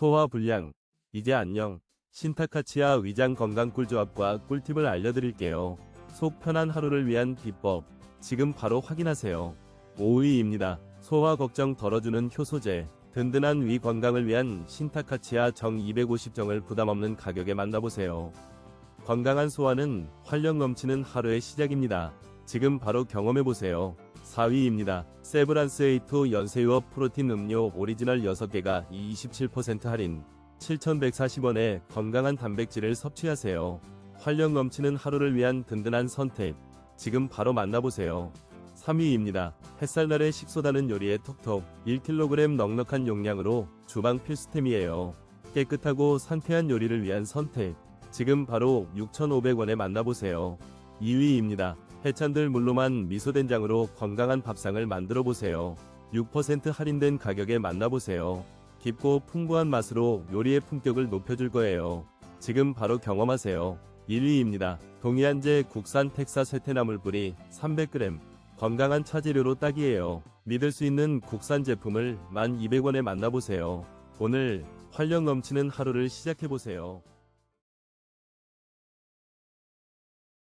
소화 불량. 이제 안녕. 신타카치아 위장 건강 꿀조합과 꿀팁을 알려드릴게요. 속 편한 하루를 위한 비법. 지금 바로 확인하세요. 5위입니다. 소화 걱정 덜어주는 효소제. 든든한 위 건강을 위한 신타카치아 정 250정을 부담 없는 가격에 만나보세요. 건강한 소화는 활력 넘치는 하루의 시작입니다. 지금 바로 경험해보세요. 4위입니다. 세브란스 A2 연세유업 프로틴 음료 오리지널 6개가 27% 할인 7,140원에 건강한 단백질을 섭취하세요. 활력 넘치는 하루를 위한 든든한 선택. 지금 바로 만나보세요. 3위입니다. 햇살날의 식소다는 요리에 톡톡 1kg 넉넉한 용량으로 주방 필수템이에요. 깨끗하고 상쾌한 요리를 위한 선택. 지금 바로 6,500원에 만나보세요. 2위입니다. 해찬들 물로만 미소된장으로 건강한 밥상을 만들어 보세요. 6% 할인된 가격에 만나보세요. 깊고 풍부한 맛으로 요리의 품격을 높여줄 거예요. 지금 바로 경험하세요. 1위입니다. 동해안제 국산 텍사 쇠퇴나물 뿌리 300g 건강한 차재료로 딱이에요. 믿을 수 있는 국산 제품을 1200원에 만나보세요. 오늘 활력 넘치는 하루를 시작해보세요.